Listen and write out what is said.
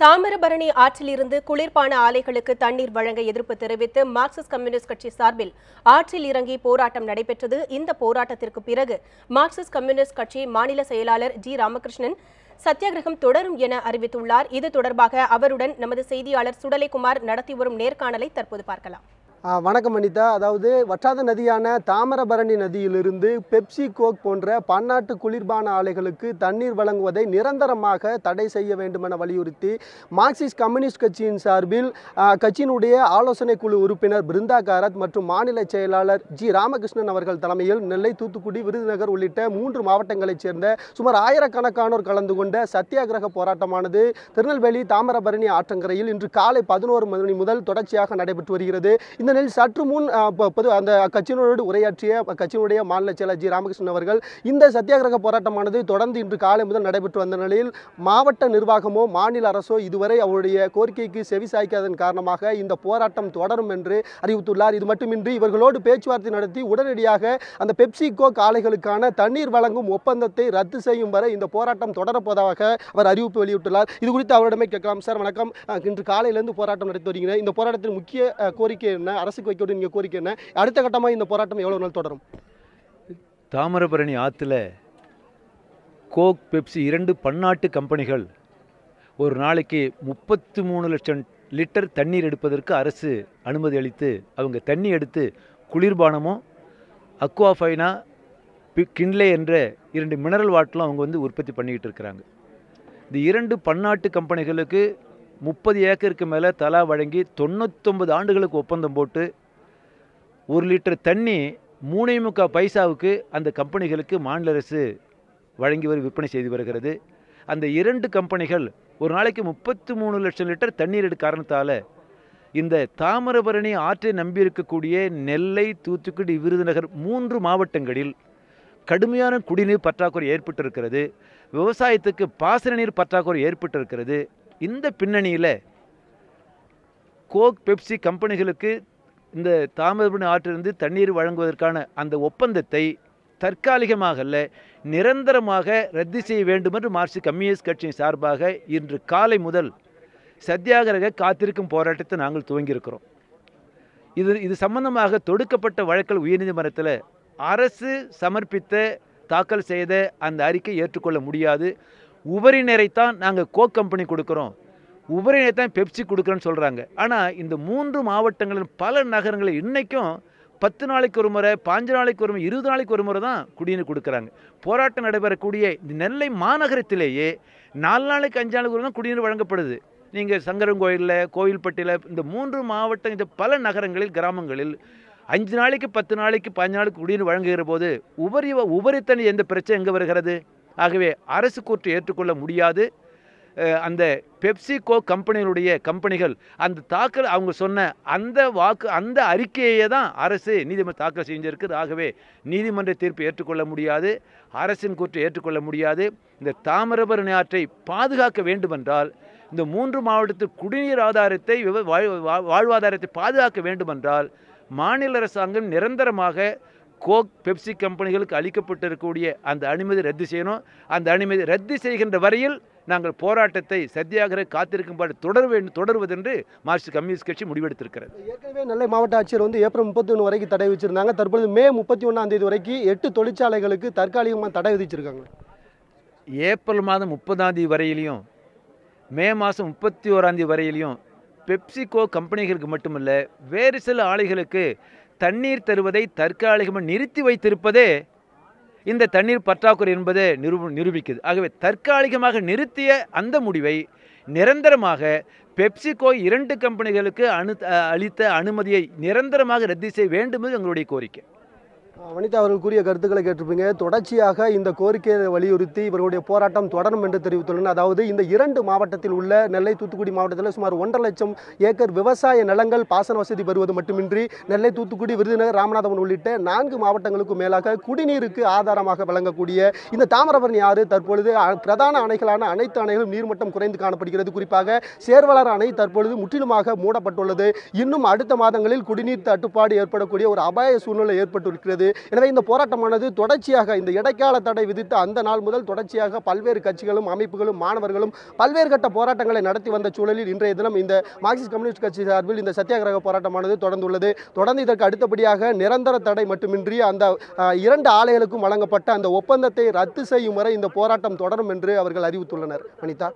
தாமிரபரணி ஆற்றிலிருந்து குளிர்பான ஆலைகளுக்கு தண்ணீர் வழங்க எதிர்ப்பு தெரிவித்து மார்க்சிஸ்ட் கம்யூனிஸ்ட் கட்சி சார்பில் ஆற்றில் இறங்கி போராட்டம் நடைபெற்றது. இந்த போராட்டத்திற்கு பிறகு மார்க்சிஸ்ட் கம்யூனிஸ்ட் கட்சி மாநில செயலாளர் ஜி ராமகிருஷ்ணன் சத்தியாகிரகம் தொடரும் என அறிவித்துள்ளார். இது தொடர்பாக அவருடன் நமது செய்தியாளர் சுடலைக்குமார் நடத்தி வரும் நேர்காணலை தற்போது பார்க்கலாம். வணக்கம் அனிதா. அதாவது வற்றாத நதியான தாமிரபரணி நதியிலிருந்து பெப்சி கோக் போன்ற பன்னாட்டு குளிர்பான ஆலைகளுக்கு தண்ணீர் வழங்குவதை நிரந்தரமாக தடை செய்ய வேண்டும் என வலியுறுத்தி மார்க்சிஸ்ட் கம்யூனிஸ்ட் கட்சியின் சார்பில் கட்சியினுடைய ஆலோசனை குழு உறுப்பினர் பிருந்தா காரத் மற்றும் மாநில செயலாளர் ஜி ராமகிருஷ்ணன் அவர்கள் தலைமையில் நெல்லை தூத்துக்குடி விருதுநகர் உள்ளிட்ட மூன்று மாவட்டங்களைச் சேர்ந்த சுமார் ஆயிரக்கணக்கானோர் கலந்து கொண்ட சத்தியாகிரக போராட்டமானது திருநெல்வேலி தாமிரபரணி ஆற்றங்கரையில் இன்று காலை பதினோரு மணி முதல் தொடர்ச்சியாக நடைபெற்று வருகிறது. இந்த நிலையில் சற்று முன் பொது அந்த கட்சியினரோடு உரையாற்றிய கட்சியினுடைய மாநில செயலர் ஜி ராமகிருஷ்ணன் அவர்கள் இந்த சத்தியாகிரக போராட்டமானது தொடர்ந்து இன்று காலை முதல் நடைபெற்று வந்த நிலையில் மாவட்ட நிர்வாகமோ மாநில அரசோ இதுவரை அவருடைய கோரிக்கைக்கு செவிசாய்க்காதன் காரணமாக இந்த போராட்டம் தொடரும் என்று அறிவித்துள்ளார். இது மட்டுமின்றி இவர்களோடு பேச்சுவார்த்தை நடத்தி உடனடியாக அந்த பெப்சிகோ காலைகளுக்கான தண்ணீர் வழங்கும் ஒப்பந்தத்தை ரத்து செய்யும் வரை இந்த போராட்டம் தொடரப்போவதாக அவர் அறிவிப்பு வெளியிட்டுள்ளார். இது குறித்து அவரிடமே கேட்கலாம். சார் வணக்கம். இன்று காலையிலேருந்து போராட்டம் நடத்தி வருகிறேன். இந்த போராட்டத்தின் முக்கிய கோரிக்கை என்ன? அரசுக்கு வைக்க நீங்கள் கோரிக்கை என்ன அடுத்த கட்டமாக இந்த போராட்டம் எவ்வளோ நாள் தொடரும்? தாமிரபரணி ஆற்றுல கோக் பெப்சி இரண்டு பன்னாட்டு கம்பெனிகள் ஒரு நாளைக்கு முப்பத்து மூணு லட்சம் லிட்டர் தண்ணீர் எடுப்பதற்கு அரசு அனுமதி அளித்து அவங்க தண்ணி எடுத்து குளிர்பானமும் அக்வாஃபைனா பி கின்லே என்ற இரண்டு மினரல் வாட்டரும் அவங்க வந்து உற்பத்தி பண்ணிக்கிட்டு இருக்கிறாங்க. இந்த இரண்டு பன்னாட்டு கம்பெனிகளுக்கு முப்பது ஏக்கருக்கு மேலே தலா வழங்கி தொண்ணூத்தொம்பது ஆண்டுகளுக்கு ஒப்பந்தம் போட்டு ஒரு லிட்டர் தண்ணி மூணே முக்கால் பைசாவுக்கு அந்த கம்பெனிகளுக்கு மாநில அரசு வழங்கி வரும் விற்பனை செய்து வருகிறது. அந்த இரண்டு கம்பெனிகள் ஒரு நாளைக்கு முப்பத்து மூணு லட்சம் லிட்டர் தண்ணீர் எடுக்க காரணத்தால் இந்த தாமிரபரணி ஆற்றை நம்பியிருக்கக்கூடிய நெல்லை தூத்துக்குடி விருதுநகர் மூன்று மாவட்டங்களில் கடுமையான குடிநீர் பற்றாக்குறை ஏற்பட்டிருக்கிறது. விவசாயத்துக்கு பாசன நீர் பற்றாக்குறை ஏற்பட்டிருக்கிறது. இந்த பின்னணியில் கோக் பெப்சி கம்பெனிகளுக்கு இந்த தாமிரபரணி ஆற்றிலிருந்து தண்ணீர் வழங்குவதற்கான அந்த ஒப்பந்தத்தை தற்காலிகமாக அல்ல நிரந்தரமாக ரத்து செய்ய வேண்டும் என்று மார்க்சிஸ்ட் கம்யூனிஸ்ட் கட்சியின் சார்பாக இன்று காலை முதல் சத்தியாகிரக காத்திருக்கும் போராட்டத்தை நாங்கள் துவங்கியிருக்கிறோம். இது இது சம்பந்தமாக தொடுக்கப்பட்ட வழக்கல் உயர்நீதிமன்றத்தில் அரசு சமர்ப்பித்த தாக்கல் செய்த அந்த அறிக்கை ஏற்றுக்கொள்ள முடியாது. உபரிநரைத்தான் நாங்கள் கோக் கம்பெனி கொடுக்குறோம். உபரி தான் பெப்சி கொடுக்குறோன்னு சொல்கிறாங்க ஆனால் இந்த மூன்று மாவட்டங்களில் பல நகரங்களில் இன்றைக்கும் பத்து நாளைக்கு ஒரு முறை பாஞ்சு நாளைக்கு ஒரு முறை இருபது நாளைக்கு ஒரு முறை தான் குடிநீர் கொடுக்குறாங்க. போராட்டம் நடைபெறக்கூடிய இந்த நெல்லை மாநகரத்திலேயே நாலு நாளைக்கு அஞ்சு நாளைக்கு ஒரு தான் குடிநீர் வழங்கப்படுது. நீங்கள் சங்கரங்கோயிலில் கோயில்பட்டியில் இந்த மூன்று மாவட்டம் இந்த பல நகரங்களில் கிராமங்களில் அஞ்சு நாளைக்கு பத்து நாளைக்கு பதினஞ்சு நாளைக்கு குடிநீர் வழங்குகிற போது உபரி உபரி தண்ணி எந்த பிரச்சனை எங்கே வருகிறது? ஆகவே அரசு கூற்று ஏற்றுக்கொள்ள முடியாது. அந்த பெப்சிகோ கம்பெனிகளுடைய கம்பெனிகள் அந்த தாக்கல் அவங்க சொன்ன அந்த வாக்கு அந்த அறிக்கையை தான் அரசு நீதிமன்றம் தாக்கல் செஞ்சிருக்குது. ஆகவே நீதிமன்ற தீர்ப்பு ஏற்றுக்கொள்ள முடியாது. அரசின் கூற்று ஏற்றுக்கொள்ள முடியாது. இந்த தாமிரபரணி ஆற்றை பாதுகாக்க வேண்டுமென்றால் இந்த மூன்று மாவட்டத்து குடிநீர் ஆதாரத்தை வா- வாழ்வாதாரத்தை பாதுகாக்க வேண்டுமென்றால் மாநில அரசாங்கம் நிரந்தரமாக கோக் பெப்சி கம்பெனிகளுக்கு அளிக்கப்பட்டிருக்கக்கூடிய அந்த அனுமதி ரத்து செய்யணும். அந்த அனுமதி ரத்து செய்கின்ற வரையில் நாங்கள் போராட்டத்தை சத்தியாகிரக காத்திருக்கும்பாடு தொடர வேண்டும் தொடர்வதென்று மார்க்சிஸ்ட் கம்யூனிஸ்ட் கட்சி முடிவெடுத்திருக்கிறது. ஏற்கனவே நெல்லை மாவட்ட ஆட்சியர் வந்து ஏப்ரல் முப்பத்தி ஒன்று வரைக்கும் தடை வச்சிருந்தாங்க தற்பொழுது மே முப்பத்தி ஒன்றாம் தேதி வரைக்கும் எட்டு தொழிற்சாலைகளுக்கு தற்காலிகமாக தடை விதிச்சிருக்காங்க. ஏப்ரல் மாதம் முப்பதாம் தேதி வரையிலையும் மே மாதம் முப்பத்தி ஓராம் தேதி வரையிலையும் பெப்சிகோ கம்பெனிகளுக்கு மட்டுமல்ல வேறு சில ஆலைகளுக்கு தண்ணீர் தருவதை தற்காலிகமாக நிறுத்தி வைத்திருப்பதே இந்த தண்ணீர் பற்றாக்குறை என்பதை நிரூப நிரூபிக்குது. ஆகவே தற்காலிகமாக நிறுத்திய அந்த முடிவை நிரந்தரமாக பெப்சிகோ இரண்டு கம்பெனிகளுக்கு அனு அளித்த அனுமதியை நிரந்தரமாக ரத்து செய்ய வேண்டும் என்று எங்களுடைய கோரிக்கை. வனிதா அவர்கள் கூறிய கருத்துக்களை கேட்டிருப்பீங்க. தொடர்ச்சியாக இந்த கோரிக்கையை வலியுறுத்தி இவர்களுடைய போராட்டம் தொடரும் என்று தெரிவித்துள்ளனர். அதாவது இந்த இரண்டு மாவட்டத்தில் உள்ள நெல்லை தூத்துக்குடி மாவட்டத்தில் சுமார் ஒன்றரை லட்சம் ஏக்கர் விவசாய நிலங்கள் பாசன வசதி பெறுவது மட்டுமின்றி நெல்லை தூத்துக்குடி விருதுநகர் ராமநாதபுரம் உள்ளிட்ட நான்கு மாவட்டங்களுக்கு மேலாக குடிநீருக்கு ஆதாரமாக வழங்கக்கூடிய இந்த தாமிரபரணி ஆறு தற்பொழுது பிரதான அணைகளான அனைத்து அணைகளும் நீர்மட்டம் குறைந்து காணப்படுகிறது. குறிப்பாக சேர்வலர் அணை தற்பொழுது முற்றிலுமாக மூடப்பட்டுள்ளது. இன்னும் அடுத்த மாதங்களில் குடிநீர் தட்டுப்பாடு ஏற்படக்கூடிய ஒரு அபாய சூழ்நிலை ஏற்பட்டிருக்கிறது. எனவே இந்த போராட்டமானது தொடர்ச்சியாக இந்த இடைக்கால தடை விதித்த அந்த நாள் முதல் தொடர்ச்சியாக பல்வேறு கட்சிகளும் அமைப்புகளும் மாணவர்களும் பல்வேறு கட்ட போராட்டங்களை நடத்தி வந்த சூழலில் இன்றைய தினம் இந்த மார்க்சிஸ்ட் கம்யூனிஸ்ட் கட்சி சார்பில் இந்த சத்தியாகிரக போராட்டமானது தொடர்ந்துள்ளது. தொடர்ந்து இதற்கு அடுத்தபடியாக நிரந்தர தடை மட்டுமின்றி அந்த இரண்டு ஆலைகளுக்கும் வழங்கப்பட்ட அந்த ஒப்பந்தத்தை ரத்து செய்யும் வரை இந்த போராட்டம் தொடரும் என்று அவர்கள் அறிவித்துள்ளனர். வனிதா